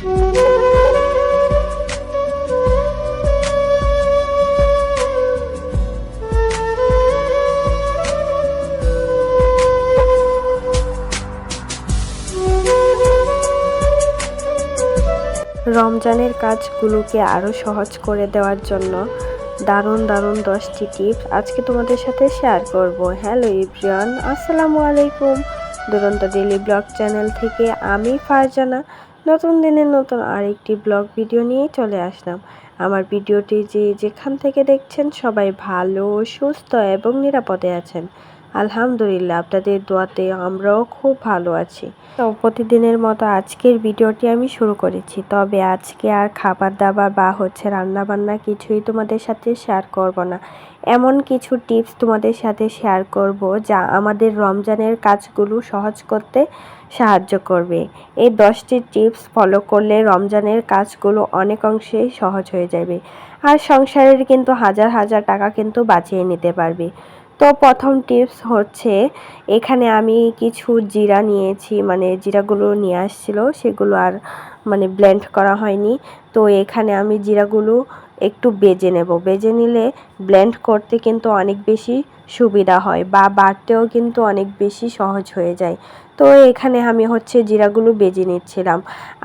রমজানের কাজগুলোকে আরও সহজ করে দেওয়ার জন্য দারুণ দারুণ দশটি টিপস আজকে তোমাদের সাথে শেয়ার করব। হ্যালো ইব্রিয়ান আসসালামু আলাইকুম। দুরন্ত ডেলি ব্লগ চ্যানেল থেকে আমি ফারজানা। নতুন দিনের নতুন আরেকটি ব্লগ ভিডিও নিয়ে চলে আসলাম। আমার ভিডিওটি যে যেখান থেকে দেখছেন সবাই ভালো, সুস্থ এবং নিরাপদে আছেন। আলহামদুলিল্লাহ, আপনাদের দোয়াতে আমরাও খুব ভালো আছি। তো প্রতিদিনের মতো আজকের ভিডিওটি আমি শুরু করেছি। তবে আজকে আর খাবার দাবার বা হচ্ছে রান্না বান্না কিছুই তোমাদের সাথে শেয়ার করব না। এমন কিছু টিপস তোমাদের সাথে শেয়ার করব যা আমাদের রমজানের কাজগুলো সহজ করতে সাহায্য করবে। এই দশটি টিপস ফলো করলে রমজানের কাজগুলো অনেক অংশেই সহজ হয়ে যাবে। আর সংসারের কিন্তু হাজার হাজার টাকা কিন্তু বাঁচিয়ে নিতে পারবে। তো প্রথম টিপস হচ্ছে, এখানে আমি কিছু জিরা নিয়েছি মানে জিরাগুলো নিয়ে আসছিল, সেগুলো আর মানে ব্লেন্ড করা হয়নি। তো এখানে আমি জিরাগুলো একটু বেজে নেব। বেজে নিলে ব্লেন্ড করতে কিন্তু অনেক বেশি সুবিধা হয় বা বাড়তেও কিন্তু অনেক বেশি সহজ হয়ে যায়। তো এখানে আমি হচ্ছে জিরাগুলো বেজে নিচ্ছিলাম।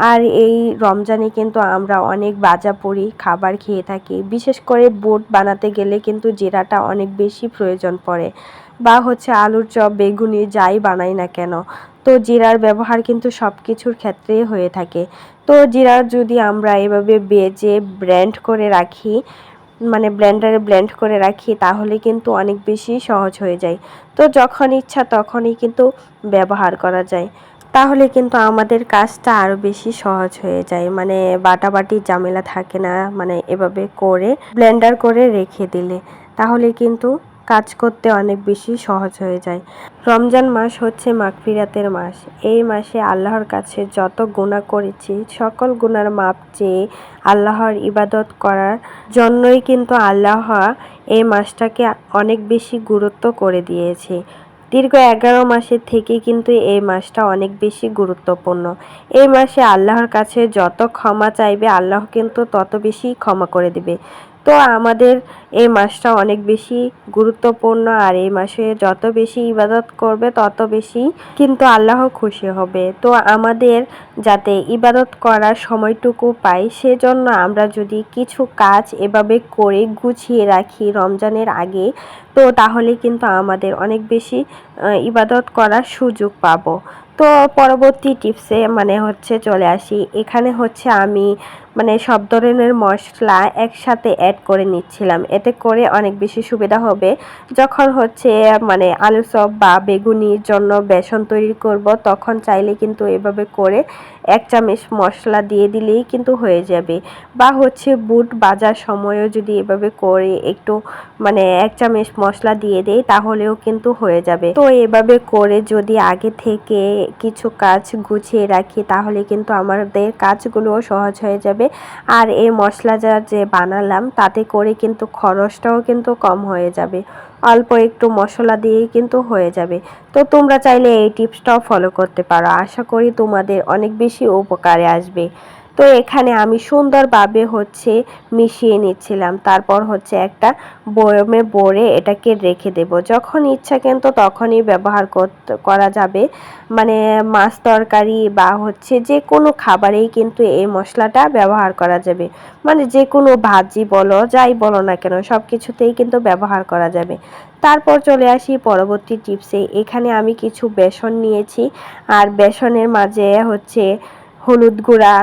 আর এই রমজানে কিন্তু আমরা অনেক বাজা পড়ি খাবার খেয়ে থাকি। বিশেষ করে বোট বানাতে গেলে কিন্তু জিরাটা অনেক বেশি প্রয়োজন পড়ে। বা হচ্ছে আলুর চপ, বেগুনি যাই বানাই না কেন। তো জিরার ব্যবহার কিন্তু সব কিছুর ক্ষেত্রেই হয়ে থাকে। তো জিরার যদি আমরা এভাবে বেজে ব্র্যান্ড করে রাখি মানে ব্লেন্ডারে ব্লেন্ড করে রাখি, তাহলে কিন্তু অনেক বেশি সহজ হয়ে যায়। তো যখন ইচ্ছা তখনই কিন্তু ব্যবহার করা যায়। তাহলে কিন্তু আমাদের কাজটা আরও বেশি সহজ হয়ে যায়। মানে বাটাবাটি ঝামেলা থাকে না মানে এভাবে করে ব্লেন্ডার করে রেখে দিলে। তাহলে কিন্তু কাজ করতে অনেক বেশি সহজ হয়ে যায়। রমজান মাস হচ্ছে মাগফিরাতের মাস। এই মাসে আল্লাহর কাছে যত গুণা করেছি, সকল গুণার মাপ চেয়ে আল্লাহর ইবাদত করার জন্যই কিন্তু আল্লাহ এই মাসটাকে অনেক বেশি গুরুত্ব করে দিয়েছে। দীর্ঘ এগারো মাসের থেকে কিন্তু এই মাসটা অনেক বেশি গুরুত্বপূর্ণ। এই মাসে আল্লাহর কাছে যত ক্ষমা চাইবে, আল্লাহ কিন্তু তত বেশি ক্ষমা করে দিবে। তো আমাদের এই মাসটা অনেক বেশি গুরুত্বপূর্ণ আর এই মাসে যত বেশি ইবাদত করবে তত বেশি কিন্তু আল্লাহ খুশি হবে। তো আমাদের যাতে ইবাদত করার সময়টুকু পাই সেজন্য আমরা যদি কিছু কাজ এভাবে করে গুছিয়ে রাখি রমজানের আগে, তো তাহলে কিন্তু আমাদের অনেক বেশি ইবাদত করার সুযোগ পাবো। তো পরবর্তী টিপসে মানে হচ্ছে চলে আসি। এখানে হচ্ছে আমি মানে সব ধরনের মশলা একসাথে অ্যাড করে নিচ্ছিলাম। এতে করে অনেক বেশি সুবিধা হবে। যখন হচ্ছে মানে আলু চপ বা বেগুনির জন্য বেসন তৈরি করব, তখন চাইলে কিন্তু এভাবে করে এক চামচ মশলা দিয়ে দিলেই কিন্তু হয়ে যাবে। বা হচ্ছে বুট বাজার সময়ও যদি এভাবে করে একটু মানে এক চামচ মশলা দিয়ে দেই, তাহলেও কিন্তু হয়ে যাবে। তো এভাবে করে যদি আগে থেকে কিছু কাজ গুছিয়ে রাখি, তাহলে কিন্তু আমাদের কাজগুলোও সহজ হয়ে যাবে। আর এই মশলা যা যে বানালাম, তাতে করে কিন্তু খরচটাও কিন্তু কম হয়ে যাবে। অল্প একটু মশলা দিয়েই কিন্তু হয়ে যাবে। তো তোমরা চাইলে এই টিপসটাও ফলো করতে পারো। আশা করি তোমাদের অনেক বেশি উপকারে আসবে। তো এখানে আমি সুন্দরভাবে হচ্ছে মিশিয়ে নিচ্ছিলাম। তারপর হচ্ছে একটা বয়মে ভরে এটাকে রেখে দেব। যখন ইচ্ছা কিন্তু তখনই ব্যবহার করা যাবে। মানে মাছ তরকারি বা হচ্ছে যে কোনো খাবারেই কিন্তু এই মশলাটা ব্যবহার করা যাবে। মানে যে কোনো ভাজি বলো, যাই বলো না কেন সব কিছুতেই কিন্তু ব্যবহার করা যাবে। তারপর চলে আসি পরবর্তী টিপসে। এখানে আমি কিছু বেসন নিয়েছি। আর বেসনের মাঝে হচ্ছে হলুদ গুঁড়া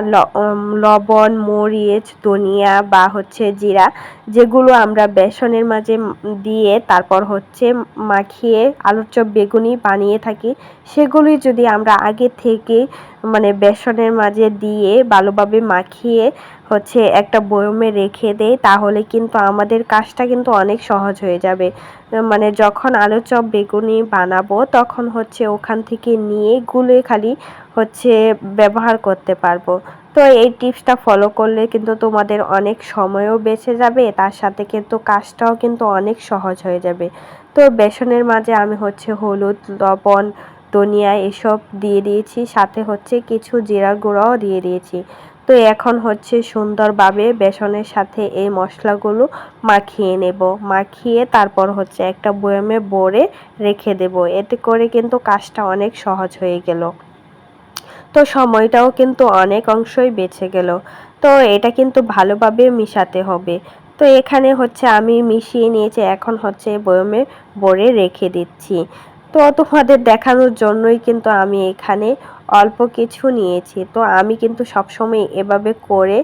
লবণ, মরিচ, ধনিয়া বা হচ্ছে জিরা, যেগুলো আমরা বেসনের মাঝে দিয়ে তারপর হচ্ছে মাখিয়ে আলুর চপ, বেগুনি বানিয়ে থাকি সেগুলি যদি আমরা আগে থেকে মানে বেসনের মাঝে দিয়ে ভালোভাবে মাখিয়ে হচ্ছে একটা বয়মে রেখে দেয়, তাহলে কিন্তু আমাদের কাজটা কিন্তু অনেক সহজ হয়ে যাবে। মানে যখন আলু চপ বেগুনি বানাবো, তখন হচ্ছে ওখান থেকে নিয়ে গুলে খালি হচ্ছে ব্যবহার করতে পারব। তো এই টিপসটা ফলো করলে কিন্তু তোমাদের অনেক সময়ও বেঁচে যাবে, তার সাথে কিন্তু কাজটাও কিন্তু অনেক সহজ হয়ে যাবে। তো বেসনের মাঝে আমি হচ্ছে হলুদ, লবণ ধনিয়া এসব দিয়ে দিয়েছি, সাথে হচ্ছে কিছু জিরা গুঁড়াও দিয়ে দিয়েছি। তো এখন হচ্ছে সুন্দরভাবে বেসনের সাথে এই মশলাগুলো মাখিয়ে নেব। মাখিয়ে তারপর হচ্ছে একটা বয়ামে বড়ে রেখে দেব। এতে করে কিন্তু কাজটা অনেক সহজ হয়ে গেল। তো সময়টাও কিন্তু অনেক অংশই বেঁচে গেল। তো এটা কিন্তু ভালোভাবে মিশাতে হবে। তো এখানে হচ্ছে আমি মিশিয়ে নিয়েছি, এখন হচ্ছে বয়মে বড়ে রেখে দিচ্ছি। তো তোমাদের দেখানোর জন্যই কিন্তু আমি এখানে অল্প কিছু নিয়েছি। তো আমি কিন্তু সবসময় এভাবে করে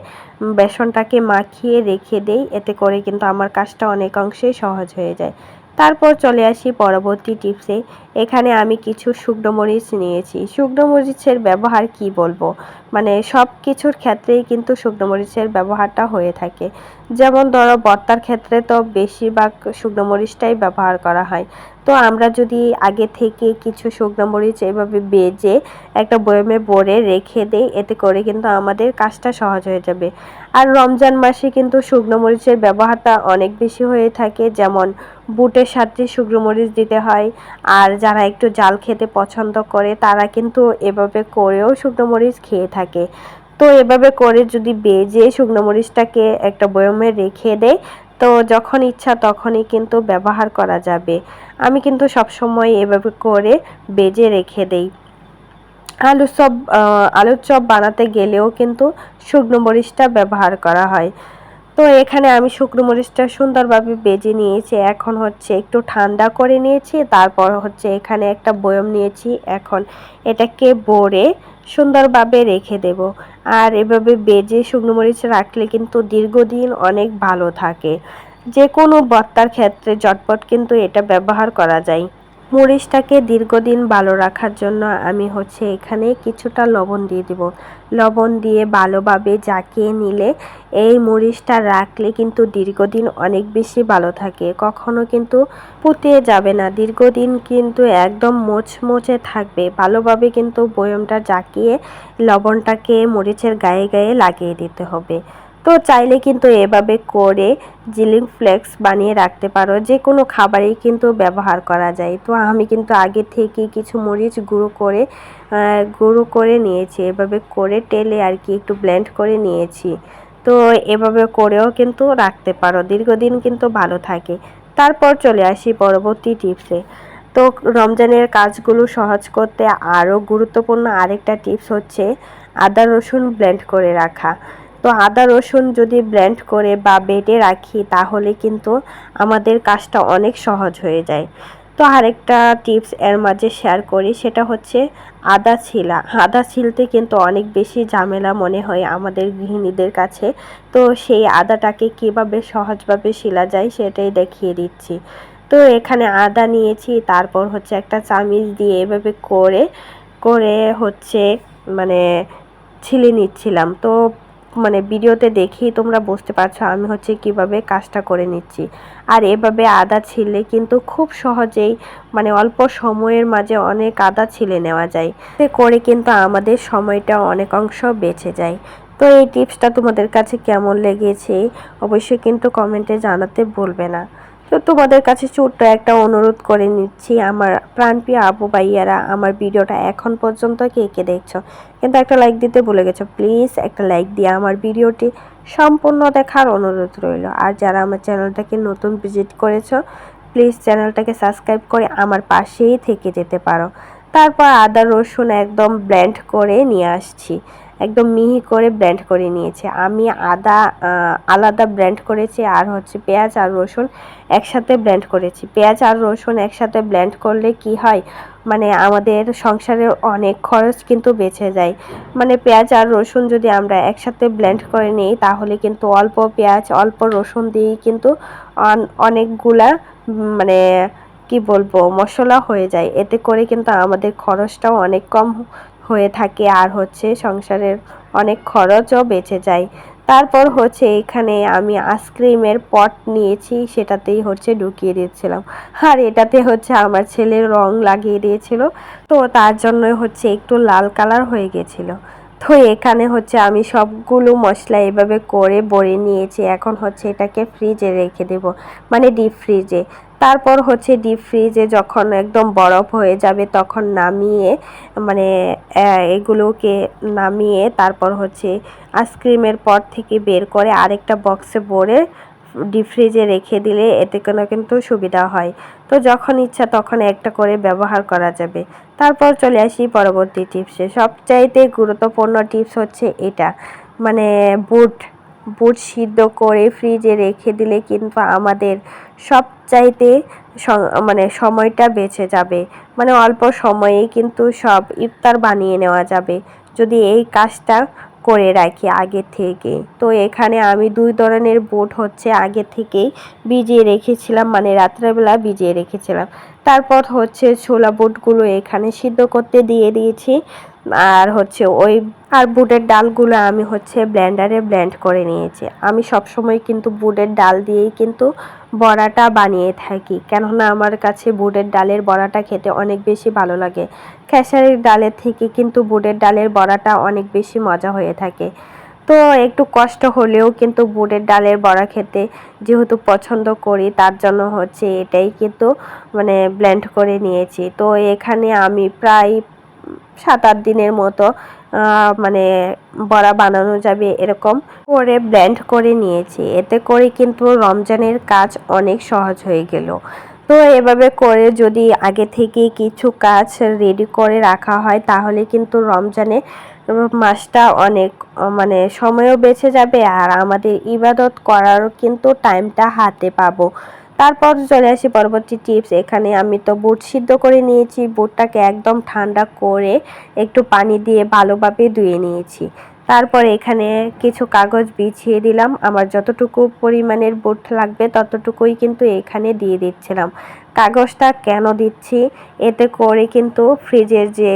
বেসনটাকে মাখিয়ে রেখে দেই, এতে করে কিন্তু আমার কাজটা অনেক অংশেই সহজ হয়ে যায়। তারপর চলে আসি পরবর্তী টিপসে। এখানে আমি কিছু শুকনো মরিচ নিয়েছি। শুকনো মরিচের ব্যবহার কি বলব? মানে সব কিছুর ক্ষেত্রেই কিন্তু শুকনো মরিচের ব্যবহারটা হয়ে থাকে। যেমন ধরো, বর্তার ক্ষেত্রে তো বেশিরভাগ শুকনো মরিচটাই ব্যবহার করা হয়। তো আমরা যদি আগে থেকে কিছু শুকনো মরিচ এভাবে বেজে একটা বয়মে ভরে রেখে দেই, এতে করে কিন্তু আমাদের কাজটা সহজ হয়ে যাবে। আর রমজান মাসে কিন্তু শুকনো মরিচের ব্যবহারটা অনেক বেশি হয়ে থাকে। যেমন বুটের সাথে শুকনো মরিচ দিতে হয়, আর যারা একটু জাল খেতে পছন্দ করে, তারা কিন্তু এভাবে করেও শুকনো মরিচ খেয়ে থাকে। তো এভাবে করে যদি বেজে শুকনো মরিচটাকে একটা বয়মে রেখে দেয়, তো যখন ইচ্ছা তখনই কিন্তু ব্যবহার করা যাবে। আমি কিন্তু সবসময় এভাবে করে বেজে রেখে দেই। আলুর চপ আলুর চপ বানাতে গেলেও কিন্তু শুকনো মরিচটা ব্যবহার করা হয়। তো এখানে আমি শুকনো মরিচটা সুন্দরভাবে বেজে নিয়েছি। এখন হচ্ছে একটু ঠান্ডা করে নিয়েছি। তারপর হচ্ছে এখানে একটা বয়ম নিয়েছি। এখন এটাকে বড়ে সুন্দরভাবে রেখে দেব। আর এভাবে বেজে শুকনো মরিচ রাখলে কিন্তু দীর্ঘদিন অনেক ভালো থাকে। যে কোনো বত্তার ক্ষেত্রে জটপট কিন্তু এটা ব্যবহার করা যায়। মরিচটাকে দীর্ঘদিন ভালো রাখার জন্য আমি হচ্ছে এখানে কিছুটা লবণ দিয়ে দিব। লবণ দিয়ে ভালোভাবে জাকিয়ে নিলে এই মরিচটা রাখলে কিন্তু দীর্ঘদিন অনেক বেশি ভালো থাকে। কখনো কিন্তু পুতিয়ে যাবে না। দীর্ঘদিন কিন্তু একদম মোচমোচে থাকবে। ভালোভাবে কিন্তু বয়মটা জাকিয়ে লবণটাকে মরিচের গায়ে গায়ে লাগিয়ে দিতে হবে। তো চাইলে কিন্তু এভাবে করে জিলিং ফ্লেক্স বানিয়ে রাখতে পারো। যে কোনো খাবারেই কিন্তু ব্যবহার করা যায়। তো আমি কিন্তু আগে থেকে কিছু মরিচ গুঁড়ো করে গুঁড়ো করে নিয়েছি। এভাবে করে টেলে আর কি একটু ব্লেন্ড করে নিয়েছি। তো এভাবে করেও কিন্তু রাখতে পারো। দীর্ঘদিন কিন্তু ভালো থাকে। তারপর চলে আসি পরবর্তী টিপসে। তো রমজানের কাজগুলো সহজ করতে আরও গুরুত্বপূর্ণ আরেকটা টিপস হচ্ছে আদা রসুন ব্লেন্ড করে রাখা। তো আদা, রসুন যদি ব্লেন্ড করে বা বেটে রাখি, তাহলে কিন্তু আমাদের কাজটা অনেক সহজ হয়ে যায়। তো আরেকটা টিপস এর মাঝে শেয়ার করি, সেটা হচ্ছে আদা ছিলা। আদা ছিলতে কিন্তু অনেক বেশি ঝামেলা মনে হয় আমাদের গৃহিণীদের কাছে। তো সেই আদাটাকে কীভাবে সহজভাবে শিলা যায় সেটাই দেখিয়ে দিচ্ছি। তো এখানে আদা নিয়েছি, তারপর হচ্ছে একটা চামিচ দিয়ে এভাবে করে করে হচ্ছে মানে ছিলে নিচ্ছিলাম। তো মানে ভিডিওতে দেখেই তোমরা বুঝতে পারছ আমি হচ্ছে কীভাবে কাজটা করে নিচ্ছি। আর এভাবে আদা ছিলে কিন্তু খুব সহজেই মানে অল্প সময়ের মাঝে অনেক আদা ছিলে নেওয়া যায়। করে কিন্তু আমাদের সময়টা অনেক অংশ বেঁচে যায়। তো এই টিপসটা তোমাদের কাছে কেমন লেগেছে অবশ্যই কিন্তু কমেন্টে জানাতে ভুলবে না। তো তোমাদের কাছে ছোট্ট একটা অনুরোধ করে নিচ্ছি, আমার প্রাণপ্রিয় আবু ভাইয়ারা, আমার ভিডিওটা এখন পর্যন্ত কে কে দেখছ? কিন্তু একটা লাইক দিতে ভুলে গেছো প্লিজ একটা লাইক দিয়ে আমার ভিডিওটি সম্পূর্ণ দেখার অনুরোধ রইল। আর যারা আমার চ্যানেলটাকে নতুন ভিজিট করেছ প্লিজ চ্যানেলটাকে সাবস্ক্রাইব করে আমার পাশেই থেকে যেতে পারো। তারপর আদা রসুন একদম ব্লেন্ড করে নিয়ে আসছি। একদম মিহি করে ব্লেন্ড করে নিয়েছে। আমি আদা আলাদা ব্লেন্ড করেছি আর হচ্ছে পেঁয়াজ আর রসুন একসাথে ব্লেন্ড করেছি। পেঁয়াজ আর রসুন একসাথে ব্লেন্ড করলে কি হয়? মানে আমাদের সংসারের অনেক খরচ কিন্তু বেঁচে যায়। মানে পেঁয়াজ আর রসুন যদি আমরা একসাথে ব্লেন্ড করে নিই, তাহলে কিন্তু অল্প পেঁয়াজ, অল্প রসুন দিয়েই কিন্তু অনেকগুলা মানে কি বলব, মশলা হয়ে যায়। এতে করে কিন্তু আমাদের খরচটাও অনেক কম হয়ে থাকে আর হচ্ছে সংসারের অনেক খরচও বেঁচে যায়। তারপর হচ্ছে এখানে আমি আইসক্রিমের পট নিয়েছি, সেটাতেই হচ্ছে ঢুকিয়ে দিয়েছিলাম। আর এটাতে হচ্ছে আমার ছেলের রং লাগিয়ে দিয়েছিল, তো তার জন্য হচ্ছে একটু লাল কালার হয়ে গেছিল। তো এখানে হচ্ছে আমি সবগুলো মশলা এভাবে করে বড়ে নিয়েছি। এখন হচ্ছে এটাকে ফ্রিজে রেখে দেব মানে ডিপ ফ্রিজে তারপর হচ্ছে ডিপ ফ্রিজে যখন একদম বরফ হয়ে যাবে তখন নামিয়ে মানে এগুলোকে নামিয়ে তারপর হচ্ছে আইসক্রিমের পর থেকে বের করে আরেকটা বক্সে ভরে ডিপ ফ্রিজে রেখে দিলে এতে কোনো কিন্তু সুবিধা হয়। তো যখন ইচ্ছা তখন একটা করে ব্যবহার করা যাবে। তারপর চলে আসি পরবর্তী টিপসে সবচাইতে গুরুত্বপূর্ণ টিপস হচ্ছে এটা। মানে বুট বুট সিদ্ধ করে ফ্রিজে রেখে দিলে কিন্তু আমাদের সবচাইতে মানে সময়টা বেঁচে যাবে। মানে অল্প সময়েই কিন্তু সব ইফতার বানিয়ে নেওয়া যাবে। যদি এই কাজটা করে রাখি আগে থেকে। তো এখানে আমি দুই ধরনের বোট হচ্ছে আগে থেকেই ভিজিয়ে রেখেছিলাম মানে রাত্রেবেলা ভিজিয়ে রেখেছিলাম। তারপর হচ্ছে ছোলা বোটগুলো এখানে সিদ্ধ করতে দিয়ে দিয়েছি। আর হচ্ছে ওই আর বুটের ডালগুলো আমি হচ্ছে ব্লেন্ডারে ব্লেন্ড করে নিয়েছি। আমি সবসময় কিন্তু বুটের ডাল দিয়েই কিন্তু বড়াটা বানিয়ে থাকি। কেননা আমার কাছে বুটের ডালের বড়াটা খেতে অনেক বেশি ভালো লাগে। খেসারির ডালের থেকে কিন্তু বুটের ডালের বড়াটা অনেক বেশি মজা হয়ে থাকে। তো একটু কষ্ট হলেও কিন্তু বুটের ডালের বড়া খেতে যেহেতু পছন্দ করি, তার জন্য হচ্ছে এটাই কিন্তু মানে ব্লেন্ড করে নিয়েছি। তো এখানে আমি প্রায় সাত আট দিনের মতো মানে বড়া বানানো যাবে এরকম করে ব্লেন্ড করে নিয়েছি। এতে করে কিন্তু রমজানের কাজ অনেক সহজ হয়ে গেল। তো এভাবে করে যদি আগে থেকে কিছু কাজ রেডি করে রাখা হয়, তাহলে কিন্তু রমজানে মাসটা অনেক মানে সময়ও বেঁচে যাবে আর আমাদের ইবাদত করারও কিন্তু টাইমটা হাতে পাবো। তারপর চলে আসি পরবর্তী টিপস। এখানে আমি তো বুট সিদ্ধ করে নিয়েছি, বুটটাকে একদম ঠান্ডা করে একটু পানি দিয়ে ভালোভাবে ধুয়ে নিয়েছি। তারপর এখানে কিছু কাগজ বিছিয়ে দিলাম। আমার যতটুকু পরিমাণের বুট লাগবে ততটুকুই কিন্তু এখানে দিয়ে দিচ্ছিলাম। কাগজটা কেন দিচ্ছি? এতে করে কিন্তু ফ্রিজের যে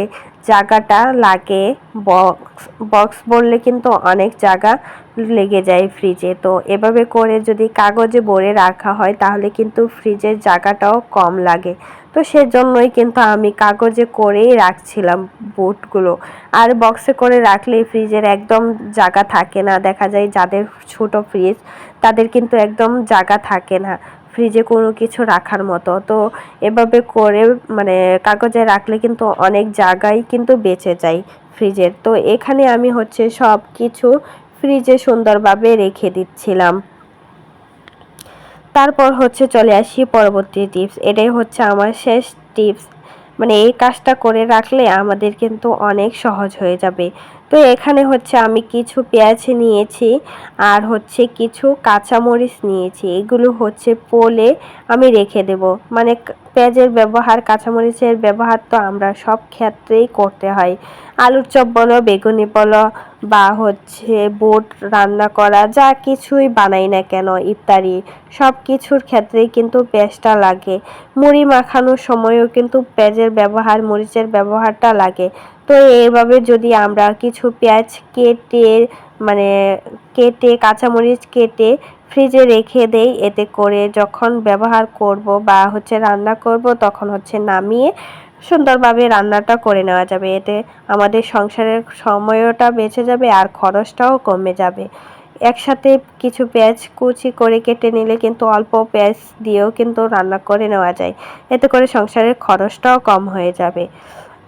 জায়গাটা লাগে, বক্স বক্স বললে কিন্তু অনেক জায়গা লেগে যায় ফ্রিজে তো এভাবে করে যদি কাগজে ভরে রাখা হয়, তাহলে কিন্তু ফ্রিজের জায়গাটাও কম লাগে। তো সেজন্যই কিন্তু আমি কাগজে করেই রাখছিলাম বুটগুলো আর বক্সে করে রাখলে ফ্রিজের একদম জায়গা থাকে না। দেখা যায় যাদের ছোট ফ্রিজ তাদের কিন্তু একদম জায়গা থাকে না ফ্রিজে কোনো কিছু রাখার মতো। তো এভাবে করে মানে কাগজে রাখলে কিন্তু অনেক জায়গায় কিন্তু বেঁচে যায় ফ্রিজের তো এখানে আমি হচ্ছে সব কিছু ফ্রিজে সুন্দরভাবে রেখে দিচ্ছিলাম। তারপর হচ্ছে চলে আসি পরবর্তী টিপস। এটাই হচ্ছে আমার শেষ টিপস। মানে এই কাজটা করে রাখলে আমাদের কিন্তু অনেক সহজ হয়ে যাবে। তো এখানে হচ্ছে আমি কিছু পেঁয়াজ নিয়েছি আর হচ্ছে কিছু কাঁচামরিচ নিয়েছি। এগুলো হচ্ছে পোলে আমি রেখে দেব। মানে পেঁয়াজের ব্যবহার, কাঁচামরিচের ব্যবহার তো আমরা সব ক্ষেত্রেই করতে হয়। আলুর চপ বলো, বেগুনি বলো, বা হচ্ছে বোট রান্না করা, যা কিছুই বানাই না কেন ইত্যাদি সব কিছুর ক্ষেত্রেই কিন্তু পেঁয়াজটা লাগে। মুড়ি মাখানোর সময়ও কিন্তু পেঁয়াজের ব্যবহার, মরিচের ব্যবহারটা লাগে। তো এইভাবে যদি আমরা কিছু পেঁয়াজ কেটে মানে কেটে, কাঁচামরিচ কেটে ফ্রিজে রেখে দেই। এতে করে যখন ব্যবহার করব বা হচ্ছে রান্না করব, তখন হচ্ছে নামিয়ে সুন্দরভাবে রান্নাটা করে নেওয়া যাবে। এতে আমাদের সংসারের সময়টা বেঁচে যাবে আর খরচটাও কমে যাবে। একসাথে কিছু পেঁয়াজ কুচি করে কেটে নিলে কিন্তু অল্প পেঁয়াজ দিয়েও কিন্তু রান্না করে নেওয়া যায়। এতে করে সংসারের খরচটাও কম হয়ে যাবে।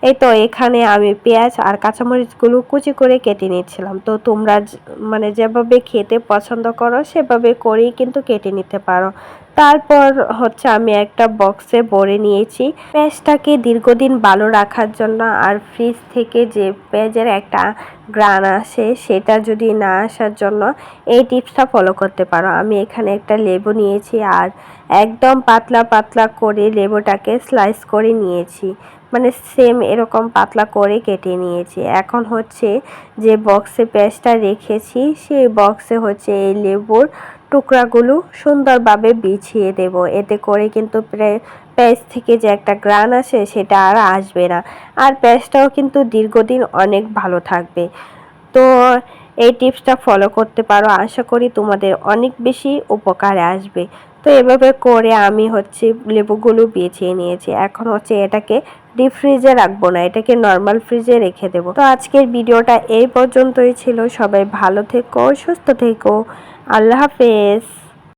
এই তো এখানে আমি পেঁয়াজ আর কাঁচামরিচগুলো কুচি করে কেটে নিচ্ছিলাম। তো তোমরা মানে যেভাবে খেতে পছন্দ করো, সেভাবে করেই কিন্তু কেটে নিতে পারো। তারপর হচ্ছে আমি একটা বক্সে ভরে নিয়েছি। পেঁয়াজটাকে দীর্ঘদিন ভালো রাখার জন্য আর ফ্রিজ থেকে যে পেঁয়াজের একটা গ্রান আসে, সেটা যদি না আসার জন্য এই টিপসটা ফলো করতে পারো। আমি এখানে একটা লেবু নিয়েছি আর একদম পাতলা পাতলা করে লেবুটাকে স্লাইস করে নিয়েছি। মানে সেম এরকম পাতলা করে কেটে নিয়েছি। এখন হচ্ছে যে বক্সে পেঁয়াজটা রেখেছি, সেই বক্সে হচ্ছে এই লেবুর টুকরাগুলো সুন্দরভাবে বিছিয়ে দেব। এতে করে কিন্তু পেঁয়াজ থেকে যে একটা গ্রান আসে সেটা আর আসবে না। আর পেঁয়াজটাও কিন্তু দীর্ঘদিন অনেক ভালো থাকবে। তো এই টিপসটা ফলো করতে পারো। আশা করি তোমাদের অনেক বেশি উপকারে আসবে। তো এভাবে করে আমি হচ্ছে লেবুগুলো বেছিয়ে নিয়েছি। এখন হচ্ছে এটাকে ডিপ ফ্রিজে রাখব না, এটাকে নর্মাল ফ্রিজে রেখে দেবো। তো আজকের ভিডিওটা এই পর্যন্তই ছিল। সবাই ভালো থেকো, সুস্থ থেকো। আল্লাহ হাফেজ।